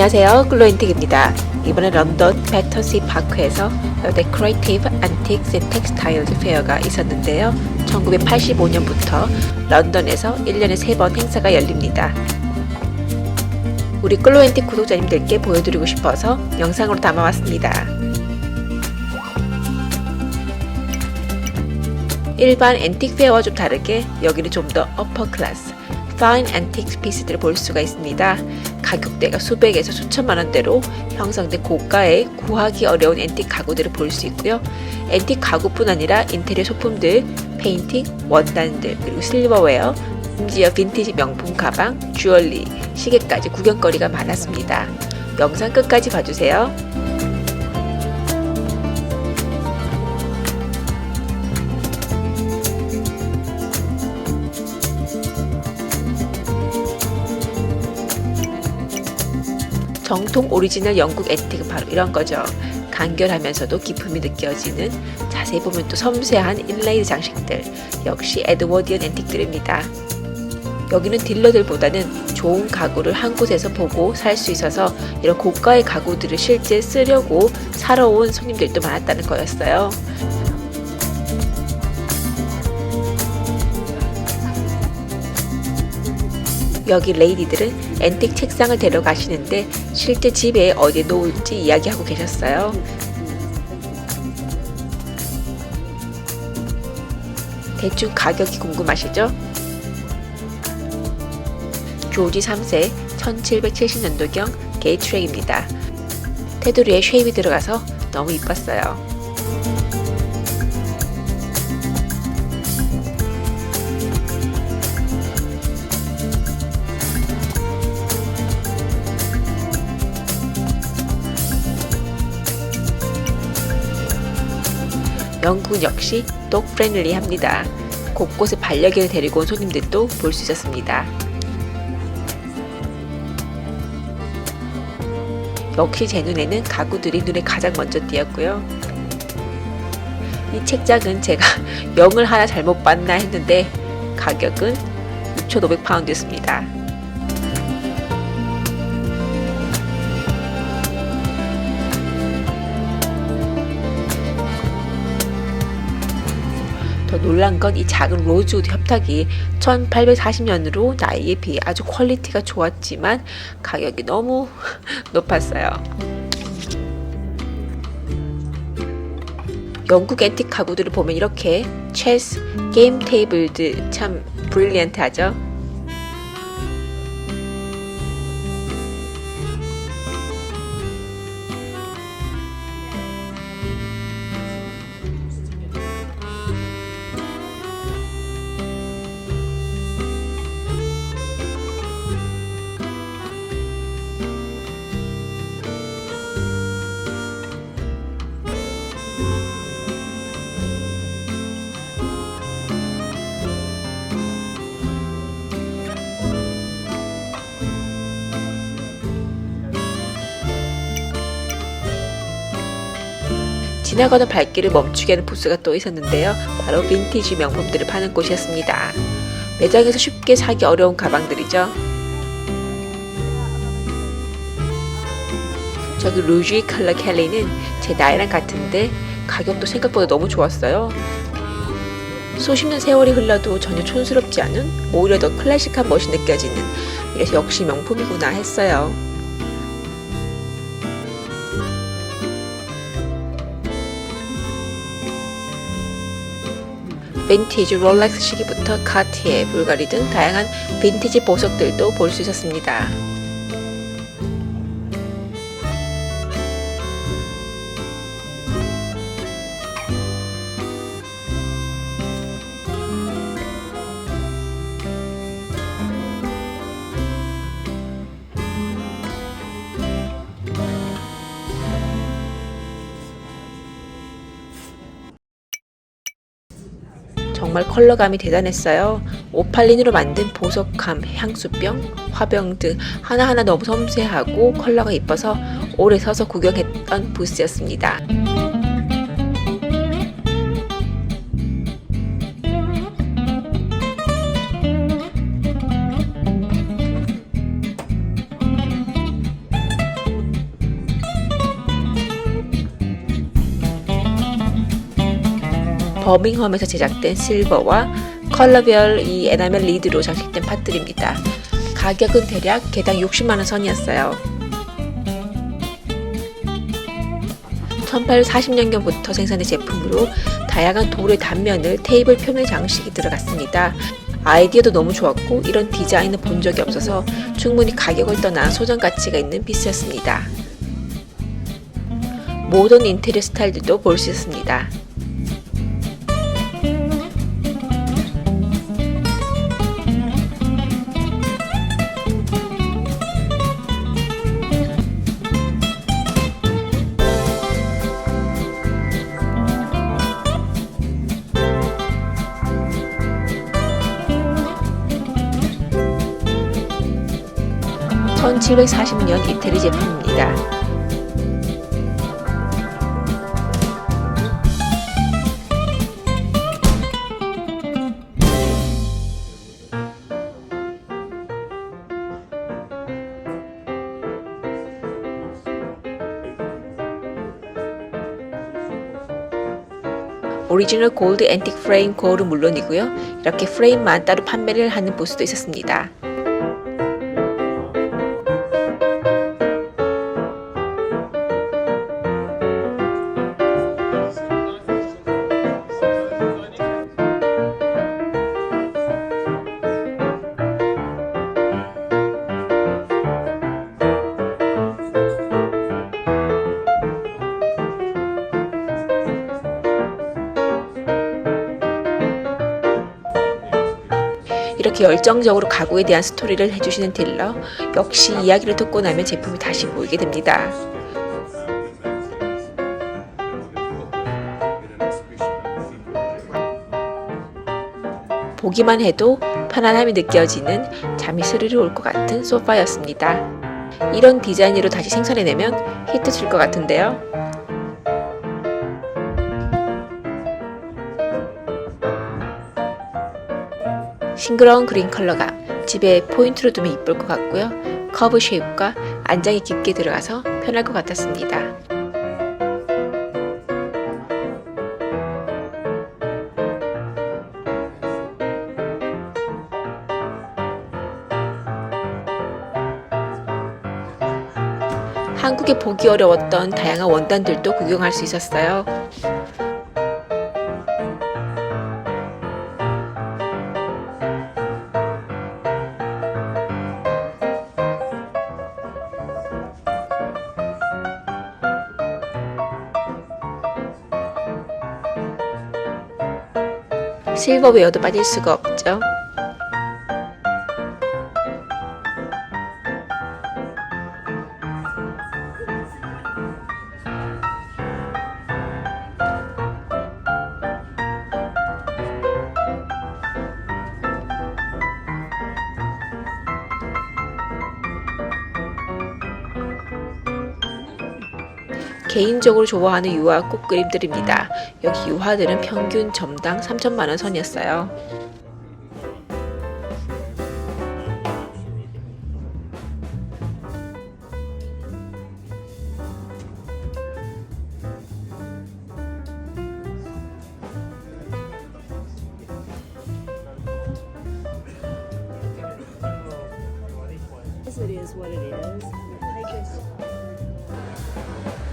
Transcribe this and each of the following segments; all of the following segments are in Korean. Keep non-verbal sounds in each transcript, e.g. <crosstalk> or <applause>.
안녕하세요. 글로인틱입니다. 이번에 런던 배터시 파크에서 데코레이티브 안틱스 앤 텍스타일즈 페어가 있었는데요. 1985년부터 런던에서 1년에 3번 행사가 열립니다. 우리 글로인틱 구독자님들께 보여드리고 싶어서 영상으로 담아왔습니다. 일반 앤틱 페어와 좀 다르게 여기는 좀 더 어퍼 클래스, 파인 앤틱 피스들을 볼 수가 있습니다. 가격대가 수백에서 수천만 원대로 형성된 고가의 구하기 어려운 앤틱 가구들을 볼 수 있고요. 앤틱 가구뿐 아니라 인테리어 소품들, 페인팅, 원단들, 그리고 실버웨어, 심지어 빈티지 명품 가방, 주얼리, 시계까지 구경거리가 많았습니다. 영상 끝까지 봐주세요. 정통 오리지널 영국 앤틱은 바로 이런 거죠. 간결하면서도 기품이 느껴지는 자세히 보면 또 섬세한 인레이드 장식들 역시 에드워디언 앤틱들입니다. 여기는 딜러들보다는 좋은 가구를 한 곳에서 보고 살 수 있어서 이런 고가의 가구들을 실제 쓰려고 사러 온 손님들도 많았다는 거였어요. 여기 레이디들은 앤틱 책상을 데려가시는데 실제 집에 어디에 놓을지 이야기하고 계셨어요. 대충 가격이 궁금하시죠? 조지 3세 1770년도경 게이트랙입니다. 테두리에 쉐입이 들어가서 너무 이뻤어요. 영국은 역시 독 프렌들리합니다. 곳곳에 반려견을 데리고 온 손님들도 볼 수 있었습니다. 역시 제 눈에는 가구들이 눈에 가장 먼저 띄었고요. 이 책장은 제가 <laughs> 영을 하나 잘못 봤나 했는데 가격은 6,500파운드였습니다. 더 놀란 건 이 작은 로즈우드 협탁이 1840년으로 나이에 비해 아주 퀄리티가 좋았지만 가격이 너무 <laughs> 높았어요. 영국 앤틱 가구들을 보면 이렇게 체스, 게임 테이블들 참 브릴리언트하죠. 지나가는 발길을 멈추게 하는 부스가 또 있었는데요. 바로 빈티지 명품들을 파는 곳이었습니다. 매장에서 쉽게 사기 어려운 가방들이죠. 저기 루지 컬러 켈리는 제 나이랑 같은데 가격도 생각보다 너무 좋았어요. 수십 년 세월이 흘러도 전혀 촌스럽지 않은 오히려 더 클래식한 멋이 느껴지는 이래서 역시 명품이구나 했어요. 빈티지 롤렉스 시계부터 카티에, 불가리 등 다양한 빈티지 보석들도 볼 수 있었습니다. 정말 컬러감이 대단했어요. 오팔린으로 만든 보석함, 향수병, 화병 등 하나하나 너무 섬세하고 컬러가 이뻐서 오래 서서 구경했던 부스였습니다. 버밍엄에서 제작된 실버와 컬러별 이 에나멜 리드로 장식된 팟들입니다. 가격은 대략 개당 60만원 선이었어요. 1840년경부터 생산된 제품으로 다양한 돌의 단면을 테이블 표면 장식이 들어갔습니다. 아이디어도 너무 좋았고 이런 디자인은 본 적이 없어서 충분히 가격을 떠나 소장 가치가 있는 피스였습니다. 모던 인테리어 스타일들도 볼 수 있습니다. (1740년) 이태리 제품입니다. 오리지널 골드 앤틱 프레임 거울은 물론이고요. 이렇게 프레임만 따로 판매를 하는 부스도 있었습니다. 이렇게 열정적으로 가구에 대한 스토리를 해주시는 딜러 역시 이야기를 듣고 나면 제품이 다시 보이게 됩니다. 보기만 해도 편안함이 느껴지는 잠이 스르르 올 것 같은 소파였습니다. 이런 디자인으로 다시 생산해내면 히트 칠 것 같은데요. 싱그러운 그린 컬러가 집에 포인트로 두면 이쁠 것 같고요. 커브 쉐입과 안장이 깊게 들어가서 편할 것 같았습니다. 한국에 보기 어려웠던 다양한 원단들도 구경할 수 있었어요. 실버 웨어도 빠질 수가 없죠. 개인적으로 좋아하는 유화 꽃그림들입니다. 여기 유화들은 평균 점당 3천만원 선이었어요. is what it is.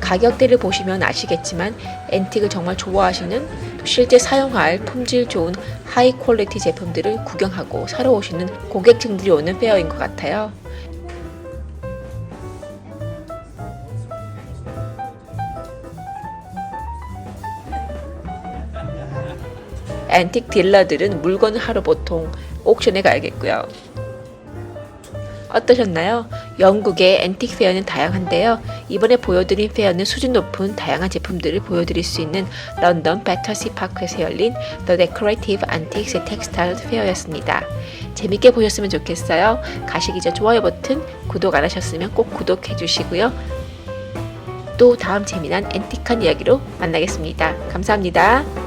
가격대를 보시면 아시겠지만 앤틱을 정말 좋아하시는 또 실제 사용할 품질 좋은 하이 퀄리티 제품들을 구경하고 사러 오시는 고객층들이 오는 페어인 것 같아요. 앤틱 딜러들은 물건을 하러 보통 옥션에 가야겠고요. 어떠셨나요? 영국의 앤틱 페어는 다양한데요. 이번에 보여드린 페어는 수준 높은 다양한 제품들을 보여드릴 수 있는 런던 배터시 파크에서 열린 The Decorative Antiques and Textiles 페어였습니다. 재밌게 보셨으면 좋겠어요. 가시기 전 좋아요 버튼, 구독 안 하셨으면 꼭 구독해 주시고요. 또 다음 재미난 앤틱한 이야기로 만나겠습니다. 감사합니다.